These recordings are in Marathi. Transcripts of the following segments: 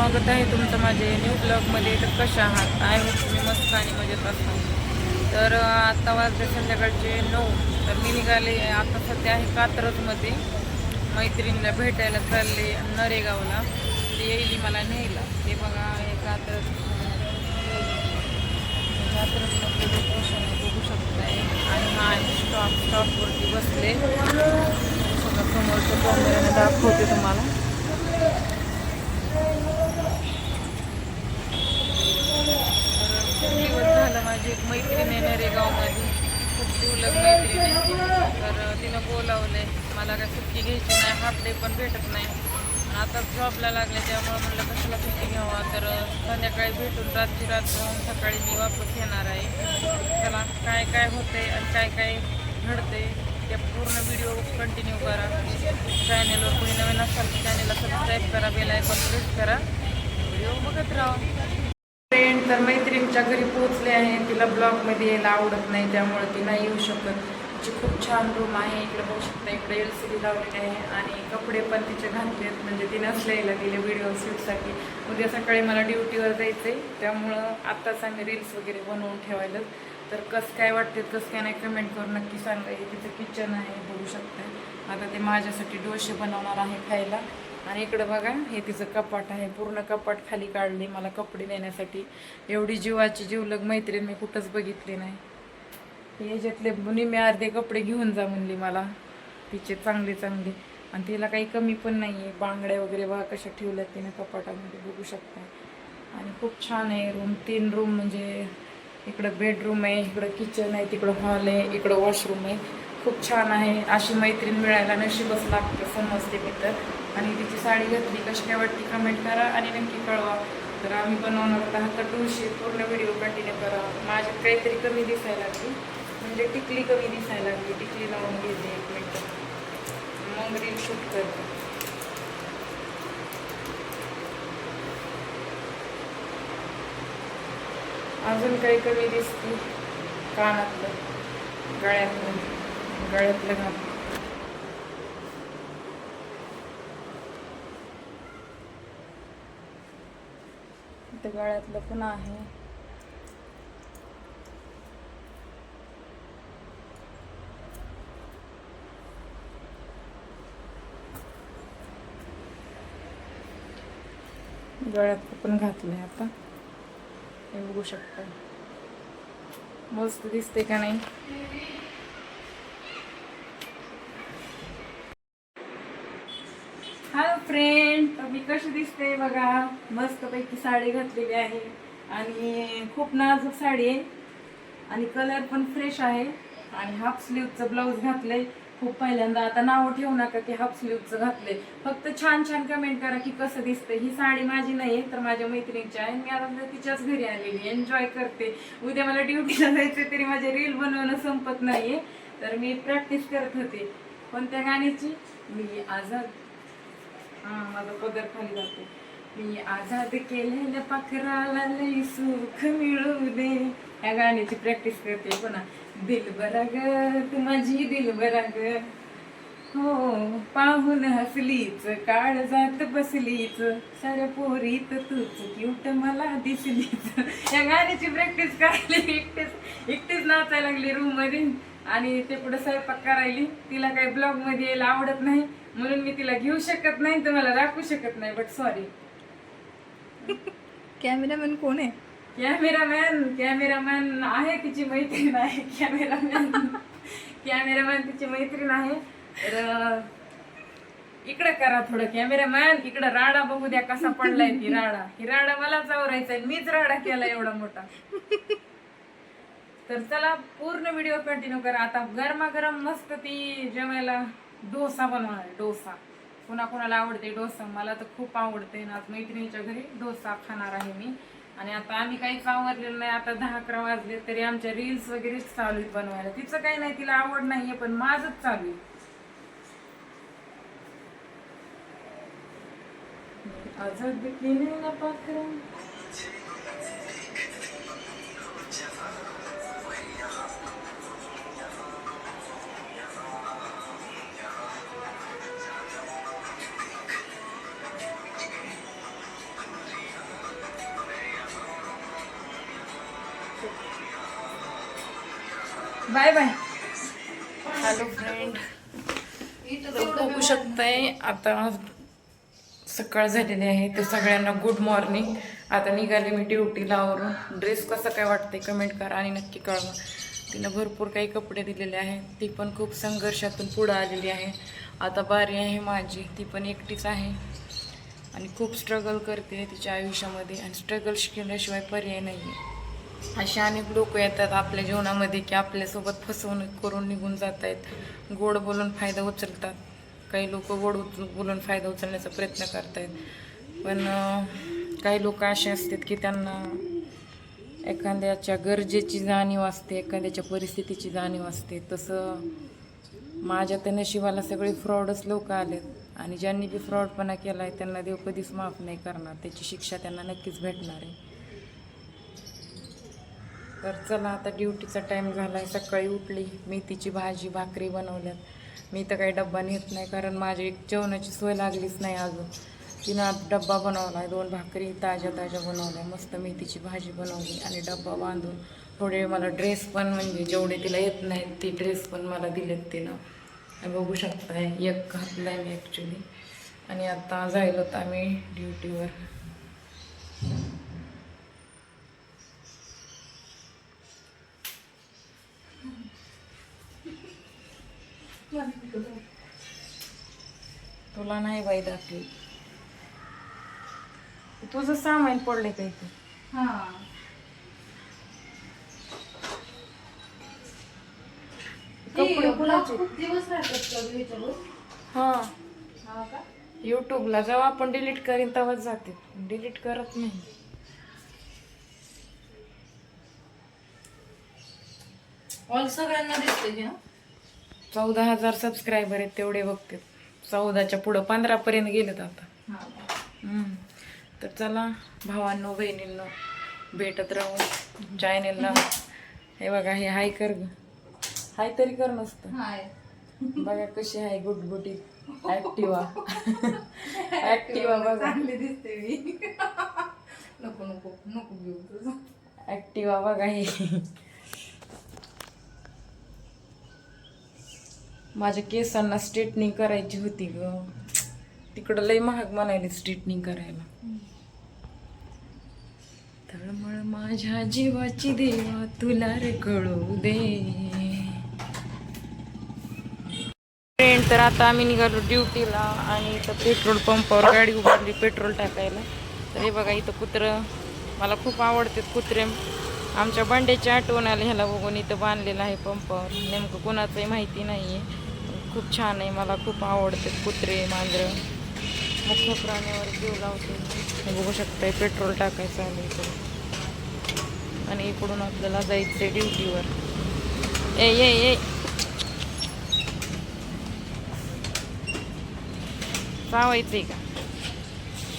स्वागत आहे तुमचं माझे न्यू ब्लॉगमध्ये तर कशा आहात? आय होप तुम्ही? मस्त आणि मजेत असाल? तर आत्ता वाजले संध्याकाळचे नऊ. तर मी निघाले आता सध्या आहे कात्रजमध्ये. मैत्रिणीला भेटायला चालले नरेगावला. ते येईल मला न्यायला. ते बघा हे कात्रज. कात्रजमध्ये लोकेशन आहे, बघू शकताय. आणि हा स्टॉप स्टॉपवरती बसले. सगळं समोरच्या कॅमेऱ्याने दाखवते तुम्हाला खूप दिवस झालं माझी एक मैत्रीण आहे नरेगावमध्ये. खूप जिवलग मैत्रीण आहे तर तिनं बोलावलंय. मला काय सुट्टी घ्यायची नाही हाफ डे पण भेटत नाही. आता जॉबला लागले त्यामुळे म्हणलं कशाला सुट्टी घ्यावा? तर संध्याकाळी भेटून रात्री रात सकाळी मी वापस येणार आहे. चला काय काय होते आणि काय काय घडते ते पूर्ण व्हिडिओ कंटिन्यू करा. चॅनेलवर कोणी नवीन असाल तर चॅनेलला सबस्क्राईब करा बेल आयकॉन प्रेस करा. व्हिडिओ बघत राहा. फ्रेंड तर तिच्या घरी पोहोचले आहे तिला ब्लॉगमध्ये यायला आवडत नाही त्यामुळे ती नाही येऊ शकत. तिची खूप छान रूम आहे इकडे बघू शकता इकडे एल सी डी लावलेली आहे आणि कपडे पण तिचे घातले आहेत म्हणजे तिने असल्याला दिले व्हिडिओ शूटसाठी उद्या सकाळी मला ड्युटीवर जायचं आहे त्यामुळं आत्ताच आम्ही रील्स वगैरे बनवून ठेवायला. तर कसं काय वाटते कसं काय नाही कमेंट करून नक्की सांगा. हे तिचं किचन आहे बघू शकता. आता ते माझ्यासाठी डोसे बनवणार आहे खायला. आणि इकडं बघा हे तिचं कपाट आहे. पूर्ण कपाट खाली काढले मला कपडे नेण्यासाठी. एवढी जीवाची जीवलग मैत्रीण मी कुठंच बघितली नाही. याच्यातले निम्मे अर्धे कपडे घेऊन जा म्हणली मला. तिचे चांगले चांगले. आणि तिला काही कमी पण नाही आहे बांगड्या वगैरे बघा कशा ठेवल्यात तिने कपाटामध्ये बघू शकता. आणि खूप छान आहे रूम तीन रूम म्हणजे इकडं बेडरूम आहे इकडं किचन आहे तिकडं हॉल आहे इकडं वॉशरूम आहे. खूप छान आहे. अशी मैत्रीण मिळायला नशीबच लागतं समजते मी तर. आणि तिची साडी घातली कशी काय वाटते कमेंट करा आणि नक्की कळवा. तर आम्ही बनवणार आहोत तर टूशी पूर्ण व्हिडिओ कंटिन्यू करा. माझ्यात काहीतरी कमी दिसायला लागली. म्हणजे टिकली कमी दिसायला लागली. टिकली लावून घेते एक मिनटं. मग रील शूट करते. अजून काही कमी दिसते कानातलं. गळ्यातलं. गळ्यातलं घाल इथं गळ्यातलं पण आहे. गळ्यातलं पण घातलंय आता. हे बघू शकता. मस्त दिसते का नाही? हॅलो फ्रेंड मी कशी दिसते बघा. मस्तपैकी साडी घातलेली आहे आणि खूप नाजूक साडी आहे. आणि कलर पण फ्रेश आहे. आणि हाफ स्लीवचं ब्लाऊज घातलंय. खूप पहिल्यांदा आता नावं ठेवू नका की हाफ स्लीवचं घातलंय. फक्त छान छान कमेंट करा की कसं दिसतंय. ही साडी माझी नाही तर माझ्या मैत्रिणीची आहे. मी आता तिच्याच घरी आलेली एन्जॉय करते. उद्या मला ड्युटीला जायचं तरी माझे रील बनवणं संपत नाहीये. तर मी प्रॅक्टिस करत होते. कोणत्या गाण्याची? मी आझाद. हा माझा पदर खाली जाते मी आझाद केलेल्या पाखराला लई सुख मिळू दे. या गाण्याची प्रॅक्टिस करते पण दिलबरा ग तू माझी दिल बरा ग हो पाहून हसलीच काळ जात बसलीच. साऱ्या पोरीत तूच क्यूट मला दिसलीच. या गाण्याची प्रॅक्टिस करायली एकटेच एकटेच नाचायला लागली रूममध्ये. आणि ते पुढे स्वयंपाक करायली. तिला काही ब्लॉगमध्ये यायला आवडत नाही. म्हणून मी तिला घेऊ शकत नाही तुम्हाला दाखवू शकत नाही बट सॉरी कॅमेरामॅन कोण आहे? कॅमेरामॅन कॅमेरामॅन आहे तिची मैत्रीण आहे कॅमेरामॅन कॅमेरामॅन तिची मैत्रीण आहे. तर इकडे करा थोडं कॅमेरामॅन इकडं राडा बघू द्या कसा पडलाय ती राडा. ही राडा मला चावरायचा आहे मीच राडा केला एवढा मोठा. तर चला पूर्ण व्हिडिओ कंटिन्यू करा. आता गरमागरम मस्त ती जेवायला डोसा बनवणार डोसा. कुणा कुणाला आवडते डोसा? मला तर खूप आवडते ना. आज मैत्रिणीच्या घरी डोसा खाणार आहे मी. आणि आता आम्ही काहीच आवरलेलं नाही. आता दहा अकरा वाजले तरी आमच्या रील्स वगैरे चालू आहेत बनवायला. तिचं काही नाही तिला आवड नाहीये पण माझंच चालू आहे. Azad bye bye. Hello friend. तर बघू शकताय आता सकाळ झालेली आहे तर सगळ्यांना गुड मॉर्निंग आता निघाली मी ड्युटीला आवरून. ड्रेस कसं काय वाटते कमेंट करा आणि नक्की कळवा. तिनं भरपूर काही कपडे दिलेले आहेत ती पण खूप संघर्षातून पुढं आलेली आहे. आता बारी आहे माझी. ती पण एकटीच आहे. आणि खूप स्ट्रगल करते तिच्या आयुष्यामध्ये. आणि स्ट्रगल शिकवल्याशिवाय पर्याय नाही आहे असे अनेक लोक येतात आपल्या जीवनामध्ये की आपल्यासोबत फसवणूक करून निघून जात आहेत गोड बोलून फायदा उचलतात. काही लोक गोड उचल बोलून फायदा उचलण्याचा प्रयत्न करतायत. पण काही लोक असे असतात की त्यांना एखाद्याच्या गरजेची जाणीव असते एखाद्याच्या परिस्थितीची जाणीव असते. तसं माझ्या त्या नशिबाला सगळे फ्रॉडच लोक आलेत. आणि ज्यांनी बी फ्रॉडपणा केला आहे त्यांना देव कधीच माफ नाही करणार. त्याची शिक्षा त्यांना नक्कीच भेटणार आहे. तर चला आता ड्युटीचा टाईम झाला आहे सकाळी उठली मेथीची भाजी भाकरी बनवल्यात. मी तर काही डब्बा नेत नाही कारण माझी एक जेवणाची सोय लागलीच नाही अजून तिनं आज डब्बा बनवला आहे दोन भाकरी ताज्या ताज्या बनवल्या मस्त मेथीची भाजी बनवली आणि डब्बा बांधून थोडे मला ड्रेस पण म्हणजे जेवढे तिला येत नाहीत ते ड्रेस पण मला दिलेत तिनं. बघू शकताय एक घातला आहे मी ॲक्च्युली आणि आता जायला होतं आम्ही ड्युटीवर तुला नाही बाई दाखली तुझं सामान पडले का इथे? हा. कपडे कुणाचे? खूप दिवस राहतात का विचारू हा. हा का? युट्यूबला जेव्हा आपण डिलीट करीन तेव्हाच जाते. डिलीट करत नाही. ऑल सगळ्यांना दिसते चौदा हजार सबस्क्रायबर आहेत तेवढे बघते. चौदाच्या पुढं पंधरापर्यंत गेलेत आता. हा. तर चला भावांनो बहिणींनो भेटत राहू चॅनेलला हे बघा हे हाय कर हाय तरी कर नसतं. हाय. बघा कशी आहे गुटगुटीत. ऍक्टिवा ऍक्टिवा बघा. दिसते मी. नको नको नको ऍक्टिवा बघा हे. माझ्या केसांना स्ट्रेटनिंग करायची होती ग. तिकडं लय महाग म्हणायली स्ट्रेटनिंग करायला. तळमळ माझ्या जीवाची देवा तुला रे कळू दे. फ्रेंड तर आता आम्ही निघालो ड्युटीला आणि इथं पेट्रोल पंपावर गाडी उभारली पेट्रोल टाकायला. तर हे बघा इथं कुत्रं. मला खूप आवडतात कुत्रे. आमच्या बंडेच्या आठवण आली ह्याला बघून इथं बांधलेलं आहे पंपावर. नेमकं कोणाचंही माहिती नाही आहे खूप छान आहे मला खूप आवडते कुत्रे मांजरं. मुख्य प्राण्यावर जीव लावते. बघू शकताय पेट्रोल टाकायचं आलं इकडं. आणि इकडून आपल्याला जायचं आहे ड्युटीवर. ए ये ये चावायचंय का?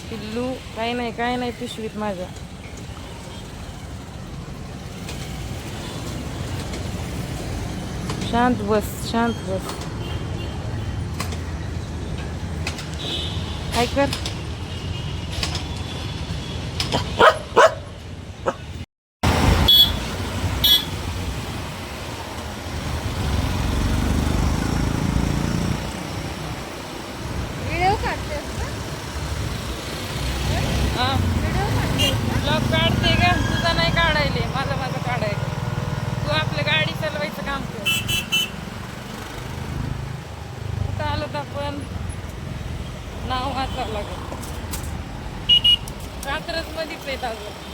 पिल्लू काही नाही काय नाही पिशवीत माझ्या Shant was, Shant was. Hiker. Hiker. कुठं आपण नाव वाचावं लागेल. रात्रच मध्येच येत अजून